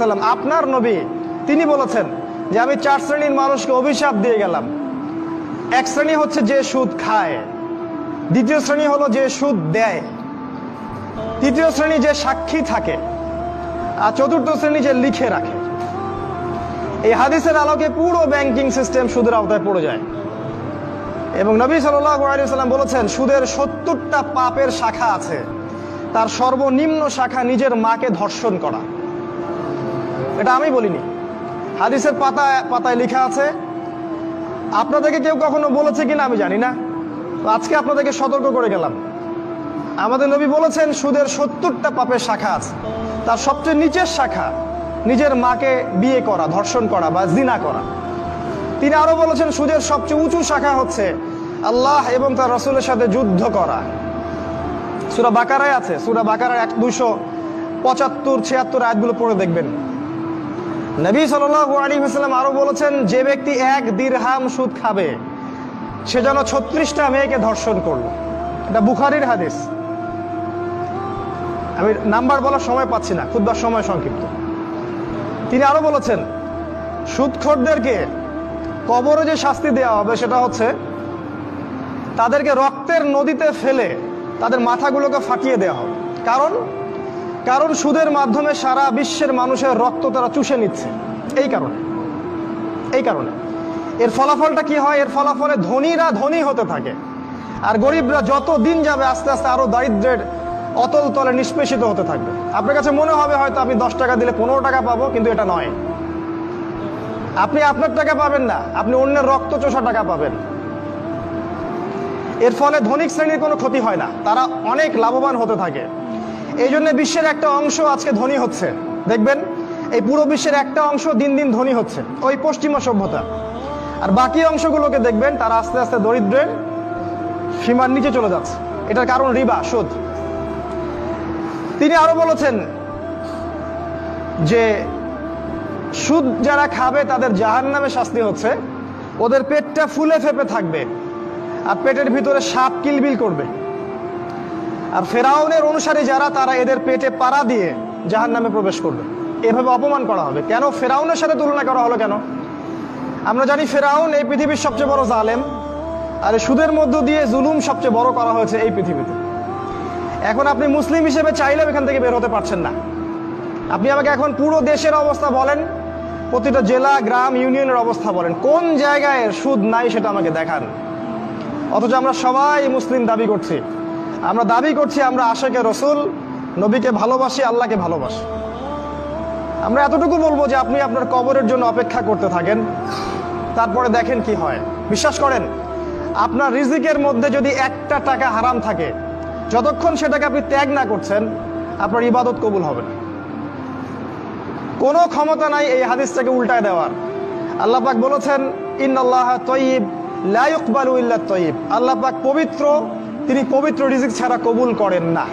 সাল্লাম, আপনার নবী, তিনি বলেছেন যে আমি চার শ্রেণির মানুষকে অভিশাপ দিয়ে গেলাম। এক শ্রেণি হচ্ছে যে সুদ খায়, দ্বিতীয় শ্রেণি হলো যে সুদ দেয়, তৃতীয় শ্রেণি যে সাক্ষী থাকে, আর চতুর্থ শ্রেণি যে লিখে রাখে। এই হাদিসের আলোকে পুরো ব্যাংকিং সিস্টেম সুদের আওতায় পড়ে যায়। এবং নবী সাল্লাম বলেছেন, সুদের সত্তরটা পাপের শাখা আছে, তার সর্বনিম্ন শাখা নিজের মাকে ধর্ষণ করা। এটা আমি বলিনি। হাদিসের পাতায় পাতায় লেখা আছে, আপনাদেরকে কেউ কখনো বলেছে কিনা আমি জানি না। আজকে আপনাদেরকে সতর্ক করে গেলাম। আমাদের নবী বলেছেন, সুদের সত্তরটা পাপের শাখা আছে। তার সবচেয়ে নিচের শাখা, নিজের মাকে বিয়ে করা, ধর্ষণ করা বা জিনা করা। তিনি আরও বলেছেন, সুদের সবচেয়ে উঁচু শাখা হচ্ছে আল্লাহ এবং তার রসুলের সাথে যুদ্ধ করা। সুরা বাকারায় আছে, সুরা বাকারায় এক দুইশো পঁচাত্তর, ছিয়াত্তর আয়াতগুলো পড়ে দেখবেন। নবী সাল্লাম আরও বলেছেন, যে ব্যক্তি এক দিরহাম সুদ খাবে, সে যেন ছত্রিশটা মেয়েকে ধর্ষণ করল। এটা বুখারির হাদিস। আমি নাম্বার বলার সময় পাচ্ছি না খুদবার সময় সংক্ষিপ্ত। তিনি আরও বলেছেন, সুদখোরদেরকে কবরে যে শাস্তি দেওয়া হবে, সেটা হচ্ছে তাদেরকে রক্তের নদীতে ফেলে তাদের মাথাগুলোকে ফাটিয়ে দেওয়া হবে। কারণ কারণ সুদের মাধ্যমে সারা বিশ্বের মানুষের রক্ত তারা চুষে নিচ্ছে। এই কারণে। এই কারণে। এর ফলাফলটা কি হয়? এর ফলাফলে ধনীরা ধনী হতে থাকে। আর গরিবরা যত দিন যাবে আস্তে আস্তে আরও দারিদ্রের অতল তলে নিষ্পেষিত হতে থাকবে। আপনার কাছে মনে হবে হয়তো আপনি দশ টাকা দিলে পনেরো টাকা পাবো, কিন্তু এটা নয়। আপনি আপনার টাকা পাবেন না, আপনি অন্যের রক্ত চোষা টাকা পাবেন। এর ফলে ধনিক শ্রেণির কোনো ক্ষতি হয় না। তারা অনেক লাভবান হতে থাকে। এই জন্য বিশ্বের একটা অংশ আজকে ধনী হচ্ছে। দেখবেন, এই পুরো বিশ্বের একটা অংশ দিন দিন ধনী হচ্ছে, ওই পশ্চিমা সভ্যতা। আর বাকি অংশগুলোকে দেখবেন, তারা আস্তে আস্তে দরিদ্রের সীমার নিচে চলে যাচ্ছে। এটার কারণ রিবা সুদ তিনি আরও বলেছেন যে, সুদ যারা খাবে, তাদের জাহান নামে শাস্তি হচ্ছে। ওদের পেটটা ফুলে ফেপে থাকবে। আর পেটের ভিতরে সাপ কিলবিল করবে। আর ফেরাউনের অনুসারী যারা, তারা এদের পেটে পাড়া দিয়ে জাহান নামে প্রবেশ করবে। এভাবে অপমান করা হবে। কেন? ফেরাউনের সাথে তুলনা করা হলো কেন? আমরা জানি ফেরাউন এই পৃথিবীর সবচেয়ে বড় জালেম, আর সুদের মধ্য দিয়ে জুলুম সবচেয়ে বড় করা হয়েছে এই পৃথিবীতে। এখন আপনি মুসলিম হিসেবে চাইলেও এখান থেকে বের হতে পারছেন না। আপনি আমাকে এখন পুরো দেশের অবস্থা বলেন, প্রতিটা জেলা, গ্রাম, ইউনিয়নের অবস্থা বলেন। কোন জায়গায় সুদ নাই সেটা আমাকে দেখান। অথচ আমরা সবাই মুসলিম দাবি করছি। আমরা দাবি করছি, আমরা আশেকে রসুল, নবীকে ভালোবাসি, আল্লাহকে ভালোবাসি। আমরা এতটুকু বলব যে আপনি আপনার কবরের জন্য অপেক্ষা করতে থাকেন, তারপরে দেখেন কি হয়। বিশ্বাস করেন, আপনার রিজিকের মধ্যে যদি একটা টাকা হারাম থাকে, যতক্ষণ সেটাকে আপনি ত্যাগ না করছেন, আপনার ইবাদত কবুল হবে না। কোনো ক্ষমতা নাই এই হাদিসটাকে উল্টায় দেওয়ার। আল্লাহ পাক বলেছেন ইন আল্লাহ তয়িব লাইকবালু ইল্লা তয়িব। আল্লাহ পবিত্র তিনি পবিত্র রিজিক ছাড়া কবুল করেন না।